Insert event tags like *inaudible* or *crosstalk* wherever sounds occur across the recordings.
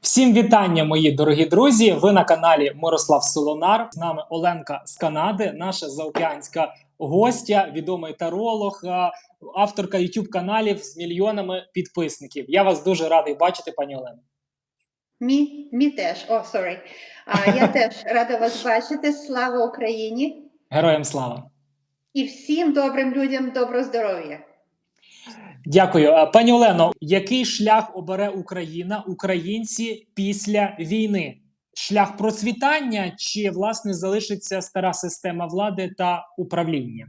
Всім вітання, мої дорогі друзі. Ви на каналі Мирослав Солонар. З нами Оленка з Канади, наша заокеанська гостя, відомий таролог, авторка youtube каналів з мільйонами підписників. Я вас дуже радий бачити, пані Олено. Мі, мі теж. О, sorry. А, я *laughs* теж рада вас бачити. Слава Україні Героям слава! і всім добрим людям добро здоров'я. Дякую, пані Олено. Який шлях обере Україна, українці після війни? Шлях процвітання чи власне залишиться стара система влади та управління?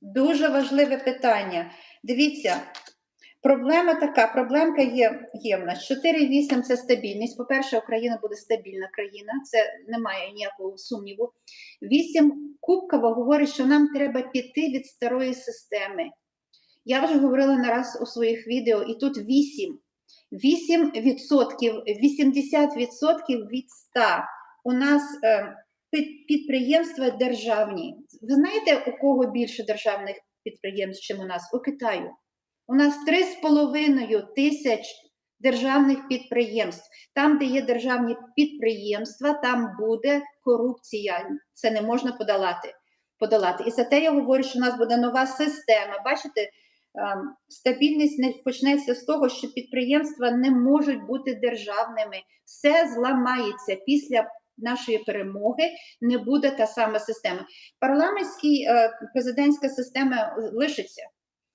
Дуже важливе питання. Дивіться, проблема така: проблемка є, є в нас. 4-8 це стабільність. По-перше, Україна буде стабільна країна, це немає ніякого сумніву. 8 кубкова говорить, що нам треба піти від старої системи. Я вже говорила не раз у своїх відео, і тут 8. 8 відсотків, 80 відсотків від 100 у нас е, підприємства державні. Ви знаєте, у кого більше державних підприємств, чим у нас? У Китаю. У нас 3,5 тисяч державних підприємств. Там, де є державні підприємства, там буде корупція. Це не можна подолати. подолати. І за те я говорю, що у нас буде нова система. Бачите, стабільність не почнеться з того, що підприємства не можуть бути державними. Все зламається після нашої перемоги. Не буде та сама система. Парламентська президентська система лишиться.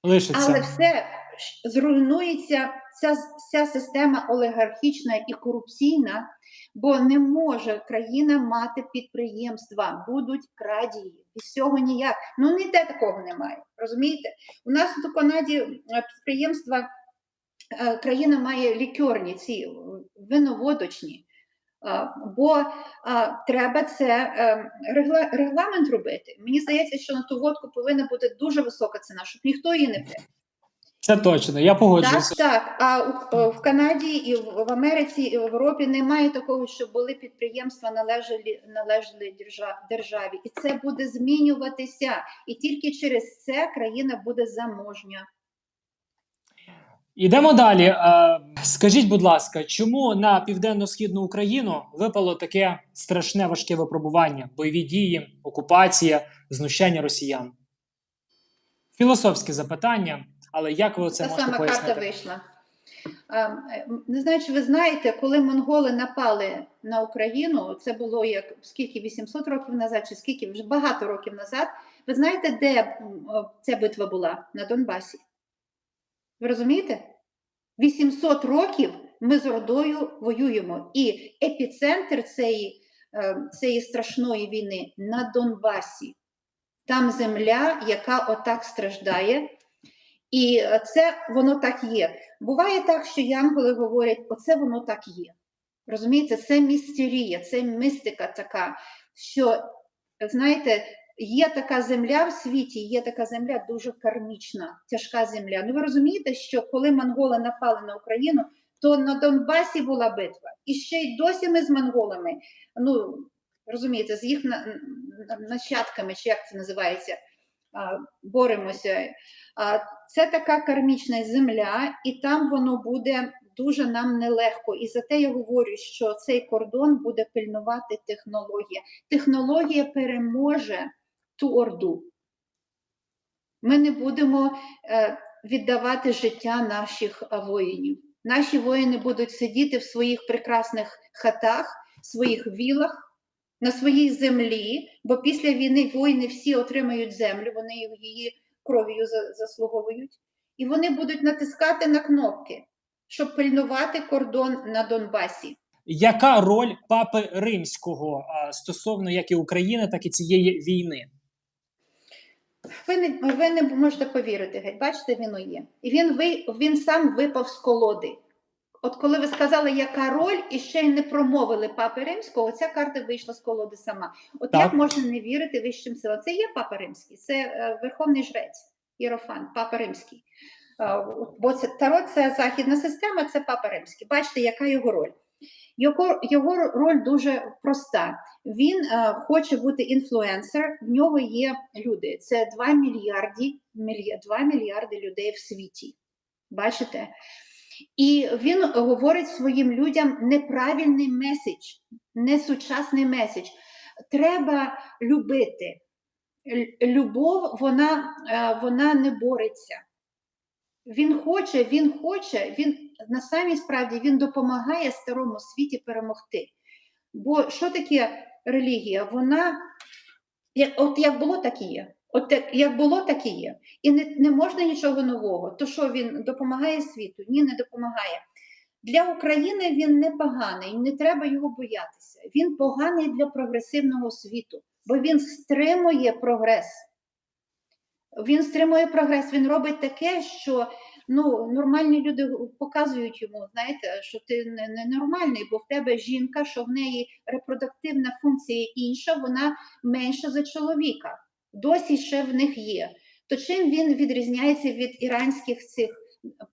Лишиться. Але все зруйнується ця, ця система олігархічна і корупційна, бо не може країна мати підприємства, будуть крадії. Без цього ніяк. Ну ніде такого немає. Розумієте? У нас у Канаді е, підприємства, е, країна має лікерні, ці е, виноводочні. Бо треба це регла, регламент робити. Мені здається, що на ту водку повинна бути дуже висока ціна, щоб ніхто її не пив. Це точно, я Так, погоджуюся. так. А е, в Канаді і в, в Америці, і в Європі немає такого, щоб були підприємства належали, належали державі. І це буде змінюватися. І тільки через це країна буде заможня. Ідемо далі. Е, Скажіть, будь ласка, чому на південно-східну Україну випало таке страшне важке випробування, бойові дії, окупація, знущання росіян? Філософське запитання, але як ви це Та можете сама карта вийшла. Не знаю, чи ви знаєте, коли монголи напали на Україну, це було як скільки 800 років назад, чи скільки вже багато років назад. Ви знаєте, де ця битва була? На Донбасі. Ви розумієте? 800 років ми з Ордою воюємо. І епіцентр цієї, е, цієї страшної війни на Донбасі. Там земля, яка отак страждає. І е, це воно так є. Буває так, що янголи говорять, оце воно так є. Розумієте, це містерія, це містика така, що, знаєте, є така земля в світі, є така земля дуже кармічна, тяжка земля. Ну ви розумієте, що коли монголи напали на Україну, то на Донбасі була битва. І ще й досі ми з монголами, ну розумієте, з їх на- на- нащадками, чи як це називається, боремося. Це така кармічна земля, і там воно буде дуже нам нелегко. І за те я говорю, що цей кордон буде пильнувати технологія. Технологія переможе ту орду. Ми не будемо е, віддавати життя наших воїнів. Наші воїни будуть сидіти в своїх прекрасних хатах, своїх вілах, на своїй землі, бо після війни воїни всі отримають землю, вони її кров'ю заслуговують, і вони будуть натискати на кнопки, щоб пильнувати кордон на Донбасі. Яка роль папи римського стосовно як і України, так і цієї війни? Ви не, ви не можете повірити, геть, бачите, він є. І він, ви, він сам випав з колоди. От коли ви сказали, яка роль, і ще й не промовили папи римського, ця карта вийшла з колоди сама. От Так. як можна не вірити вищим силам? Це є папа римський, це е, верховний жрець, Єрофан, папа римський. Е, бо це таро це західна система, це папа римський. Бачите, яка його роль? Його, його роль дуже проста. Він е, хоче бути інфлюенсер, в нього є люди. Це 2 мільярди, мілья- 2 мільярди людей в світі. Бачите? І він говорить своїм людям неправильний меседж, несучасний меседж. Треба любити. Любов, вона, е, вона не бореться. Він хоче, він хоче, він на самій справді він допомагає старому світі перемогти. Бо що таке релігія? Вона от як було, так і є. От так- як було, так і є. І не, не можна нічого нового. То що він допомагає світу? Ні, не допомагає. Для України він не поганий, не треба його боятися. Він поганий для прогресивного світу, бо він стримує прогрес. Він стримує прогрес, він робить таке, що ну, нормальні люди показують йому, знаєте, що ти не, не бо в тебе жінка, що в неї репродуктивна функція інша, вона менша за чоловіка. Досі ще в них є. То чим він відрізняється від іранських цих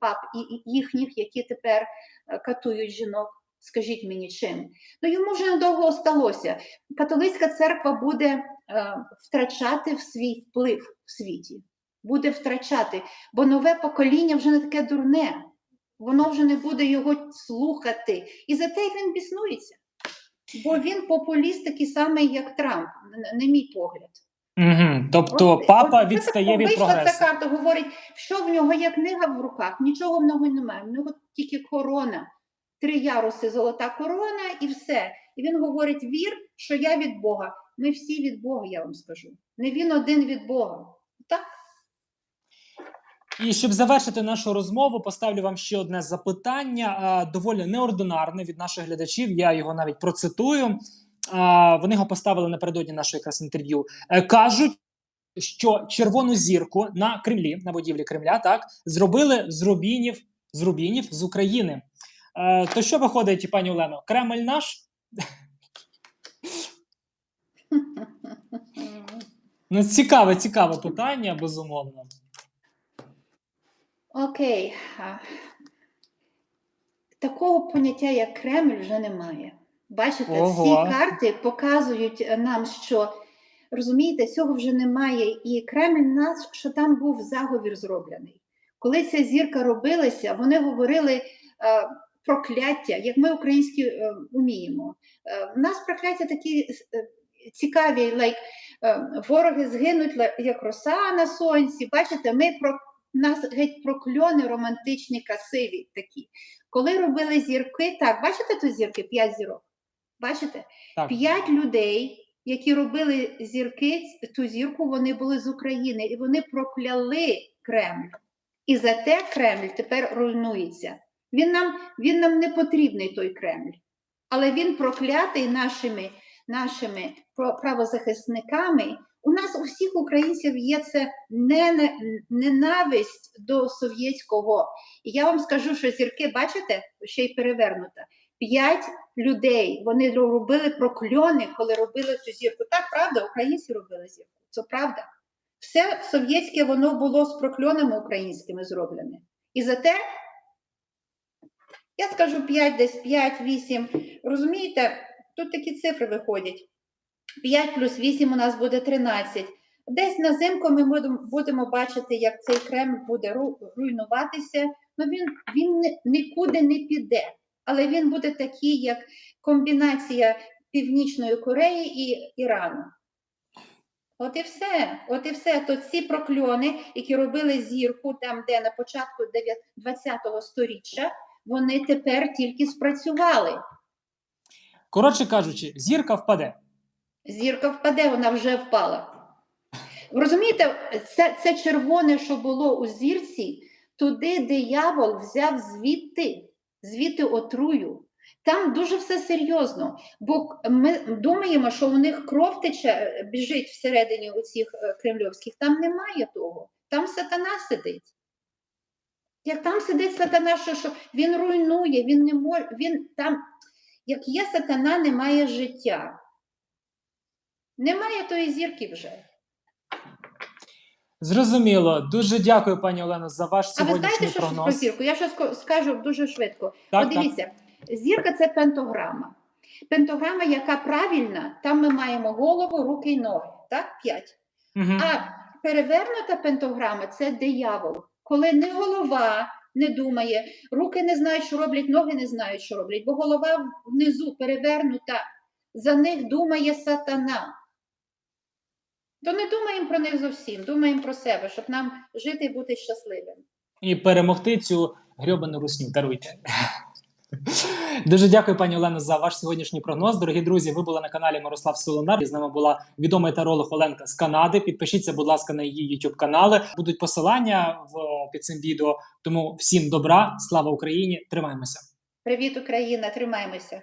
пап і їхніх, які тепер е, катують жінок? Скажіть мені чим? Ну йому вже недовго осталося. Католицька церква буде е, втрачати в свій вплив в світі, буде втрачати, бо нове покоління вже не таке дурне, воно вже не буде його слухати. І за те він біснується. Бо він популіст такий самий, як Трамп, на мій погляд. Угу. Тобто От- папа от відстає від вийшла прогресу. Ця карта говорить, що в нього є книга в руках, нічого в нього немає. В нього тільки корона, три яруси, золота корона і все. І він говорить: вір, що я від Бога. Ми всі від Бога, я вам скажу. Не він один від Бога. Так? І щоб завершити нашу розмову, поставлю вам ще одне запитання, а, доволі неординарне від наших глядачів. Я його навіть процитую. Вони його поставили напередодні нашого якраз інтерв'ю. Е, Кажуть, що червону зірку на Кремлі, на будівлі Кремля, так зробили з рубінів з рубінів з України. Е, То що виходить, пані Олено? Кремль наш? Ну, цікаве, цікаве питання, безумовно. Окей. Такого поняття, як Кремль, вже немає. Бачите, Ого. всі карти показують е, нам, що розумієте, цього вже немає. І Кремль нас, що там був заговір зроблений. Коли ця зірка робилася, вони говорили е, прокляття, як ми українські е, вміємо. Е, у нас прокляття такі е, цікаві, like, е, вороги згинуть як роса на сонці. Бачите, ми про нас геть прокльони романтичні, красиві такі. Коли робили зірки, так, бачите тут зірки? П'ять зірок. Бачите? Так. П'ять людей, які робили зірки, ту зірку, вони були з України, і вони прокляли Кремль. І за те Кремль тепер руйнується. Він нам, він нам не потрібний той Кремль. Але він проклятий нашими, нашими правозахисниками. У нас у всіх українців є це ненависть до совєтського. І я вам скажу, що зірки, бачите, ще й перевернута. П'ять людей вони робили прокльони, коли робили цю зірку. Так, правда, українці робили зірку. Це правда. Все совєтське воно було з прокльонами українськими зроблене. І за те, я скажу 5, десь 5, 8. Розумієте, тут такі цифри виходять. 5 плюс 8 у нас буде 13. Десь на зимку ми будемо, бачити, як цей Кремль буде руйнуватися. Ну він, він нікуди не піде, але він буде такий, як комбінація Північної Кореї і Ірану. От і все. От і все. То ці прокльони, які робили зірку там, де на початку 20-го сторіччя, вони тепер тільки спрацювали. Коротше кажучи, зірка впаде. Зірка впаде, вона вже впала. Розумієте, це, це червоне, що було у зірці, туди диявол взяв звідти, звідти отрую. Там дуже все серйозно, бо ми думаємо, що у них кров тече, біжить всередині у цих е, кремльовських. Там немає того. Там сатана сидить. Як там сидить сатана, що, що він руйнує, він не може, він там, як є сатана, немає життя. Немає тої зірки вже. Зрозуміло. Дуже дякую, пані Олено, за ваш А ви сьогоднішній знаєте, що про зірку? Я щось скажу дуже швидко. Так, От дивіться, зірка це пентограма. Пентограма, яка правильна, там ми маємо голову, руки й ноги. Так, п'ять. Угу. А перевернута пентограма це диявол. Коли не голова, не думає, руки не знають, що роблять, ноги не знають, що роблять, бо голова внизу перевернута. За них думає сатана. То не думаємо про них зовсім, думаємо про себе, щоб нам жити і бути щасливим. І перемогти цю грьобану русню. Даруйте. Дуже дякую, пані Олено, за ваш сьогоднішній прогноз. Дорогі друзі, ви були на каналі Мирослав Солонар. З нами була відомий таролог Оленка з Канади. Підпишіться, будь ласка, на її YouTube канали. Будуть посилання в під цим відео. Тому всім добра, слава Україні! Тримаємося. Привіт, Україна! Тримаємося!